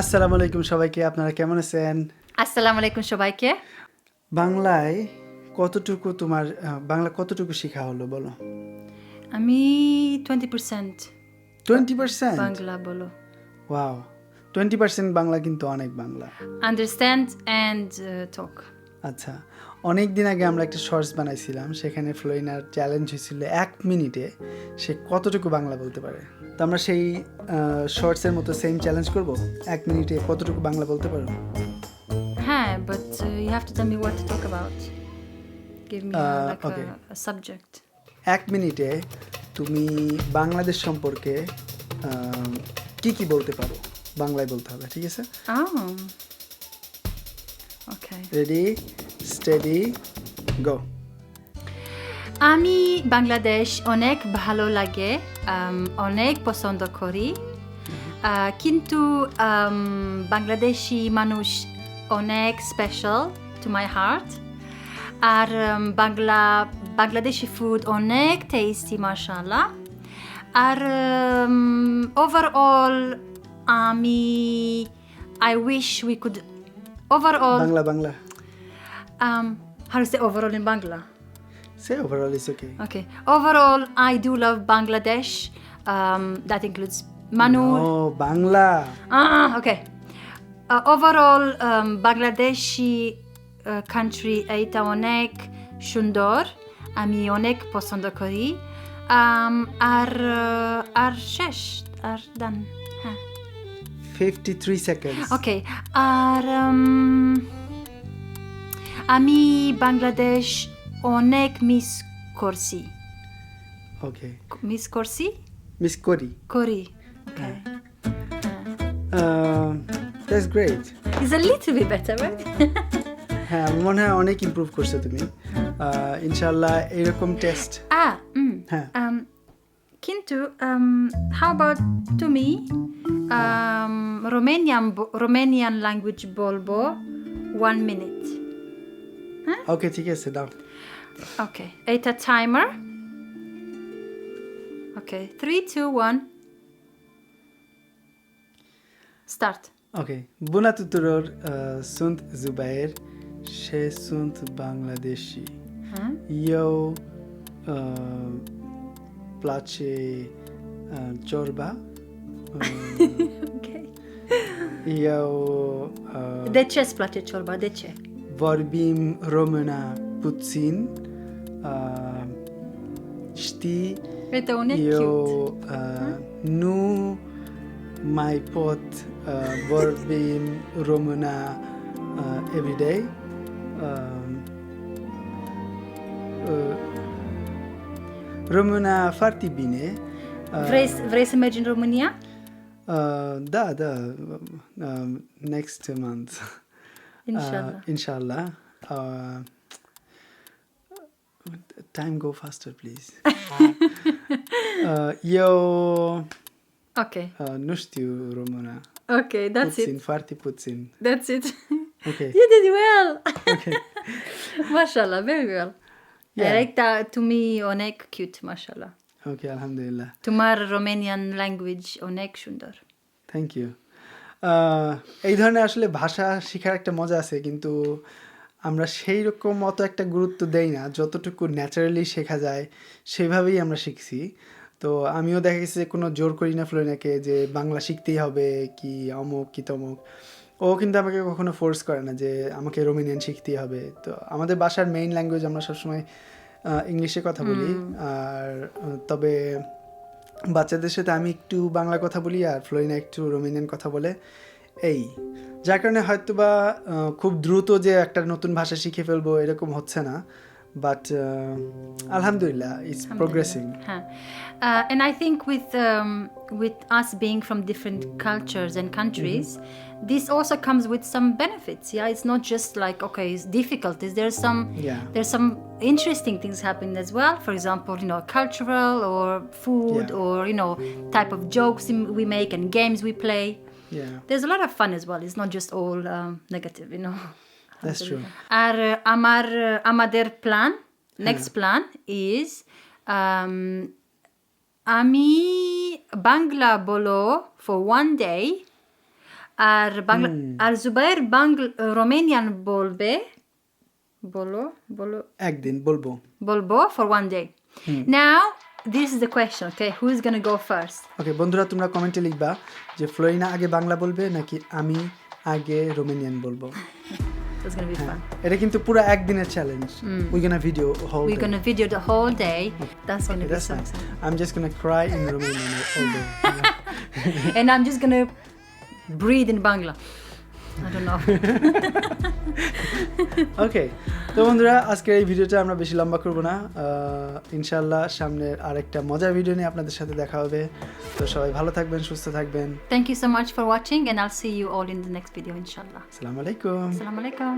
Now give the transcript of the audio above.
আসসালামু আলাইকুম সবাইকে আপনারা কেমন আছেন? আসসালামু আলাইকুম সবাইকে। বাংলায় কতটুকু তোমার বাংলা কতটুকু শেখা হলো বলো? আমি twenty percent twenty percent Bangla বলো। ওয়াও টোয়েন্টি পার্সেন্ট বাংলা কিন্তু অনেক বাংলা। আন্ডারস্ট্যান্ড অ্যান্ড টক আচ্ছা অনেক দিন আগে আমরা একটা শর্টস বানাইছিলাম সেখানে ফ্লোইনার চ্যালেঞ্জ হয়েছিল এক মিনিটে সে কতটুকু বাংলা বলতে পারে? তো আমরা সেই শর্টসের মতো সেম চ্যালেঞ্জ করব এক মিনিটে কতটুকু বাংলা বলতে পারো? হ্যাঁ but you have to tell me what to talk about give me like a subject এক মিনিটে তুমি বাংলাদেশ সম্পর্কে কি কি বলতে পারো? বাংলায় বলতে হবে ঠিক আছে? Oh. Okay. Ready steady go আমি বাংলাদেশ অনেক ভালো লাগে um, অনেক পছন্দ করি আহ, কিন্তু um, বাংলাদেশি মানুষ অনেক special to my heart R um, Bangla Bangladeshi food অনেক টেস্টি মার্শাল্লাহ আর ওভারঅল আমি I wish we could Overall Bangla Bangla um, how to say overall in Bangla? Say overall is okay Okay. Overall, I do love Bangladesh. Um, that includes Manu. O Bangla Ah, okay. Uh, overall, um, Bangladeshi uh, country এটা অনেক সুন্দর আমি অনেক পছন্দ করি um, আর uh, আর শেষ আর ডান হ্যাঁ Fifty three seconds okay আর um, আমি বাংলাদেশ অনেক মিস করছি ওকে মিস করছি মিস করি করি okay that's great is a little bit better right হ্যাঁ মনে হয় অনেক ইমপ্রুভ করছ তুমি। আহ, ইনশাল্লাহ এরকম টেস্ট আ হুম হ্যাঁ। Kintu, um, how about to me? Um, Romanian Romanian language Bolbo, one minute. Huh? Okay, take it, sit down. Okay, eight a timer. Okay, three, two, one. Start. Okay, bună tuturor, uh, sunt Zubair și sunt Bangladeshi. Huh? Eu uh, place uh, ciorba. Uh, Okay. eu uh, De ce îți place ciorba? De ce? vorbim română puțin. Uh, știi, Uite, un e eu cute. uh, nu mai pot uh, vorbim română uh, every day. Uh, uh, română foarte bine. Uh, Vrei, vrei să mergi în România? Uh, da, da. Uh, next month. Inshallah. Uh, inshallah. Uh, time go faster, please. uh, eu Ok. uh, nu știu română. Ok, that's puțin, it. foarte puțin. That's it. Ok. you did well. Ok. Mashallah, very well. Yeah. Directa to me onek cute, mashallah. Ok, alhamdulillah. তোমার Romanian language অনেক সুন্দর thank you এই ধরনের আসলে ভাষা শেখার একটা মজা আছে কিন্তু আমরা সেই রকম অত একটা গুরুত্ব দেই না যতটুকু ন্যাচারালি শেখা যায় সেভাবেই আমরা শিখছি তো আমিও দেখা গেছে যে কোনো জোর করি না ফ্লোরিনাকে যে বাংলা শিখতেই হবে কি অমুক কি তমুক ও কিন্তু আমাকে কখনো ফোর্স করে না যে আমাকে রোমানিয়ান শিখতেই হবে। তো আমাদের বাসার মেইন ল্যাঙ্গুয়েজ আমরা সবসময় ইংলিশে কথা বলি। আর তবে বাচ্চাদের সাথে আমি একটু বাংলা কথা বলি আর ফ্লোরিনা একটু রোমানিয়ান কথা বলে। এই যার কারণে হয়তো বা খুব দ্রুত যে একটা নতুন ভাষা শিখে ফেলব এরকম হচ্ছে না। but uh, alhamdulillah it's alhamdulillah. progressing. Uh, and i think with um, with us being from different cultures and countries mm-hmm. this also comes with some benefits. Yeah it's not just like okay it's difficulties there's some yeah. there's some interesting things happening as well. For example you know cultural or food yeah. or you know type of jokes we make and games we play. Yeah. There's a lot of fun as well. It's not just all um, negative you know. that's true. Our, আর আমার আমাদের plan next plan is um, আমি বাংলা বলো for one day আর বাংলা আর Zubair Bangla Romanian বলবে বলো বলো একদিন বলব বলব for one day. Now this is the question okay? Who is gonna go first? ওকে বন্ধুরা তোমরা কমেন্টে লিখবা যে ফ্লোরিনা আগে বাংলা বলবে নাকি আমি আগে রোমেনিয়ান বলব? it's gonna be fun এটা কিন্তু পুরো একদিনের challenge we gonna video whole we're gonna video the whole day that's gonna be That's so fine. exciting I'm just gonna cry in Romanian all day. and I'm just gonna breathe in Bangla I don't know Okay তো বন্ধুরা আজকের এই ভিডিওটা আমরা বেশি লম্বা করব না। ইনশাল্লাহ সামনের আরেকটা মজার ভিডিও নিয়ে আপনাদের সাথে দেখা হবে। তো সবাই ভালো থাকবেন সুস্থ থাকবেন। Thank you so much for watching and I'll see you all in the next video ইনশাল্লাহ আসসালামু আলাইকুম। আসসালামু alaikum